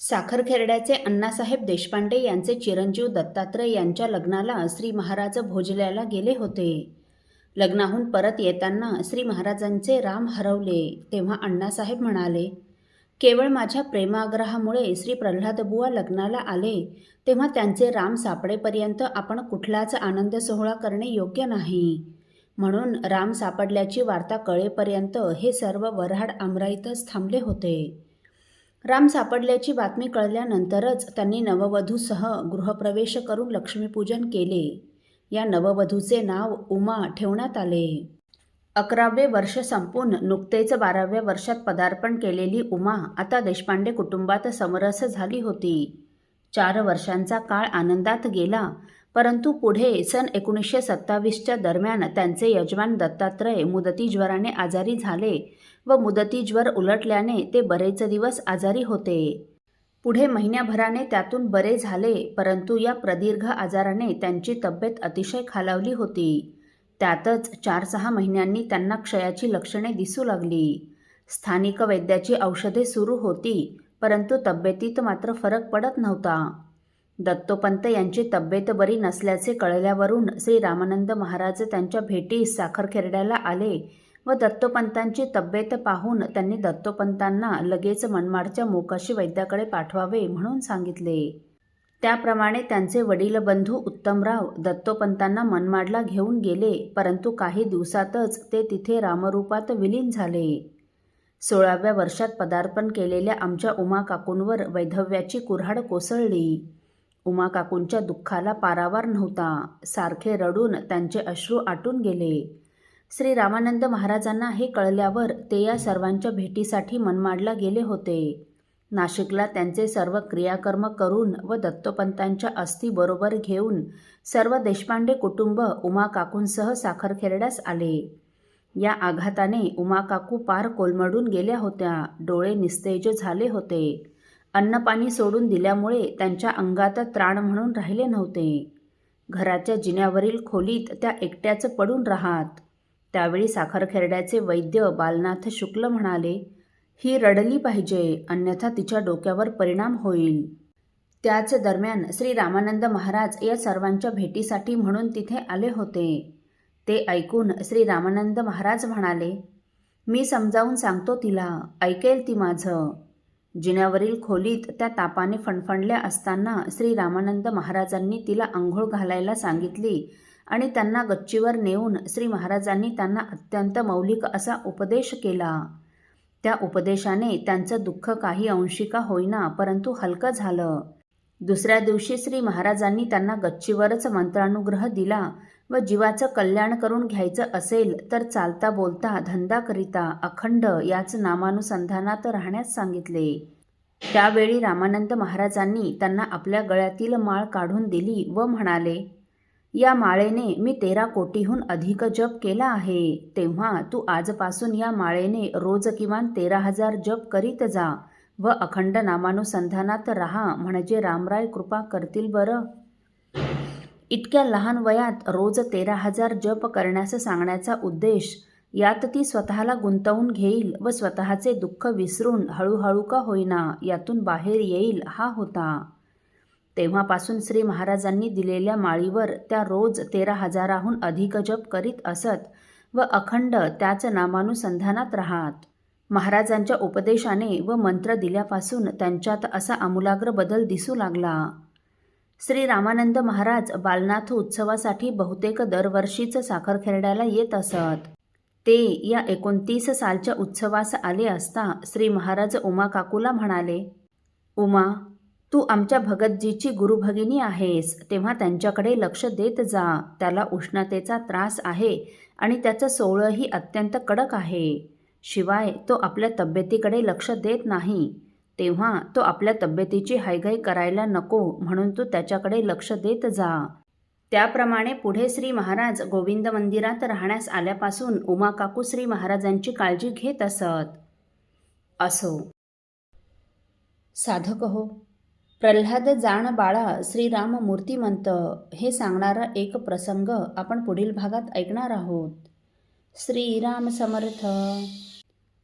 साखरखेरड्याचे अण्णासाहेब देशपांडे यांचे चिरंजीव दत्तात्रय यांच्या लग्नाला श्री महाराज भोजल्याला गेले होते. लग्नाहून परत येताना श्री महाराजांचे राम हरवले तेव्हा अण्णासाहेब म्हणाले केवळ माझ्या प्रेमाग्रहामुळे श्री प्रल्हादबुवा लग्नाला आले तेव्हा त्यांचे राम सापडेपर्यंत आपण कुठलाच आनंद सोहळा करणे योग्य नाही. म्हणून राम सापडल्याची वार्ता कळेपर्यंत हे सर्व वऱ्हाड आमराईतच थांबले होते. राम सापडल्याची बातमी कळल्यानंतरच त्यांनी नववधूसह गृहप्रवेश करून लक्ष्मीपूजन केले. या नववधूचे नाव उमा ठेवण्यात आले. अकरावे वर्ष संपून नुकतेच बाराव्या वर्षात पदार्पण केलेली उमा आता देशपांडे कुटुंबात समरस झाली होती. चार वर्षांचा काळ आनंदात गेला परंतु पुढे सन एकोणीसशे सत्तावीसच्या दरम्यान त्यांचे यजमान दत्तात्रय मुदतीज्वराने आजारी झाले व मुदतीज्वर उलटल्याने ते बरेच दिवस आजारी होते. पुढे महिन्याभराने त्यातून बरे झाले परंतु या प्रदीर्घ आजाराने त्यांची तब्येत अतिशय खालावली होती. त्यातच चार सहा महिन्यांनी त्यांना क्षयाची लक्षणे दिसू लागली. स्थानिक वैद्याची औषधे सुरू होती परंतु तब्येतीत मात्र फरक पडत नव्हता. दत्तोपंत यांची तब्येत बरी नसल्याचे कळल्यावरून श्री रामानंद महाराज त्यांच्या भेटीस साखरखेरड्याला आले व दत्तोपंतांची तब्येत पाहून त्यांनी दत्तोपंतांना लगेच मनमाडच्या मोकाशी वैद्याकडे पाठवावे म्हणून सांगितले. त्याप्रमाणे त्यांचे वडील बंधू उत्तमराव दत्तोपंतांना मनमाडला घेऊन गेले परंतु काही दिवसातच ते तिथे रामरूपात विलीन झाले. सोळाव्या वर्षात पदार्पण केलेल्या आमच्या उमा काकूंवर वैधव्याची कुऱ्हाड कोसळली. उमा काकूंच्या दुःखाला पारावार नव्हता. सारखे रडून त्यांचे अश्रू आटून गेले. श्री रामानंद महाराजांना हे कळल्यावर ते या सर्वांच्या भेटीसाठी मनमाडला गेले होते. नाशिकला त्यांचे सर्व क्रियाकर्म करून व दत्तोपंतांच्या अस्थीबरोबर घेऊन सर्व देशपांडे कुटुंब उमा काकूंसह साखरखेरड्यास आले. या आघाताने उमा काकू पार कोलमडून गेल्या होत्या. डोळे निस्तेज झाले होते. अन्नपाणी सोडून दिल्यामुळे त्यांच्या अंगात त्राण म्हणून राहिले नव्हते. घराच्या जिन्यावरील खोलीत त्या एकट्याच पडून राहात. त्यावेळी साखरखेरड्याचे वैद्य बालनाथ शुक्ल म्हणाले ही रडली पाहिजे अन्यथा तिच्या डोक्यावर परिणाम होईल. त्याच दरम्यान श्री रामानंद महाराज या सर्वांच्या भेटीसाठी म्हणून तिथे आले होते. ते ऐकून श्री रामानंद महाराज म्हणाले मी समजावून सांगतो तिला ऐकेल ती माझं. जिन्यावरील खोलीत त्या तापाने फणफणल्या असताना श्री रामानंद महाराजांनी तिला आंघोळ घालायला सांगितली आणि त्यांना गच्चीवर नेऊन श्री महाराजांनी त्यांना अत्यंत मौलिक असा उपदेश केला. त्या उपदेशाने त्यांचं दुःख काही अंशिका होईना परंतु हलकं झालं. दुसऱ्या दिवशी श्री महाराजांनी त्यांना गच्चीवरच मंत्रानुग्रह दिला व जीवाचं कल्याण करून घ्यायचं असेल तर चालता बोलता धंदाकरिता अखंड याच नामानुसंधानात राहण्यास सांगितले. त्यावेळी रामानंद महाराजांनी त्यांना आपल्या गळ्यातील माळ काढून दिली व म्हणाले या माळेने मी तेरा कोटीहून अधिक जप केला आहे. तेव्हा तू आजपासून या माळेने रोज किमान तेरा हजार जप करीत जा व अखंड नामानुसंधानात राहा म्हणजे रामराय कृपा करतील बरं. इतक्या लहान वयात रोज तेरा हजार जप करण्यास सांगण्याचा उद्देश यात ती स्वतःला गुंतवून घेईल व स्वतःचे दुःख विसरून हळूहळू का होईना यातून बाहेर येईल हा होता. तेव्हापासून श्री महाराजांनी दिलेल्या माळीवर त्या रोज तेरा हजाराहून अधिक जप करीत असत व अखंड त्याच नामानुसंधानात राहात. महाराजांच्या उपदेशाने व मंत्र दिल्यापासून त्यांच्यात असा आमूलाग्र बदल दिसू लागला. श्री रामानंद महाराज बालनाथ उत्सवासाठी बहुतेक दरवर्षीच साखरखेरड्याला येत असत. ते या एकोणतीस सालच्या उत्सवास आले असता श्री महाराज उमा काकूला म्हणाले उमा तू आमच्या भगतजीची गुरुभगिनी आहेस तेव्हा त्यांच्याकडे लक्ष देत जा त्याला उष्णतेचा त्रास आहे आणि त्याचं सोळंही अत्यंत कडक आहे. शिवाय तो आपल्या तब्येतीकडे लक्ष देत नाही. तेव्हा तो आपल्या तब्येतीची हायघाई करायला नको म्हणून तू त्याच्याकडे लक्ष देत जा. त्याप्रमाणे पुढे श्री महाराज गोविंद मंदिरात राहण्यास आल्यापासून उमा काकू श्री महाराजांची काळजी घेत असत. असो. साधक हो प्रल्हाद जाण बाळा श्रीराम मूर्तिमंत हे सांगणारा एक प्रसंग आपण पुढील भागात ऐकणार आहोत. श्रीराम समर्थ.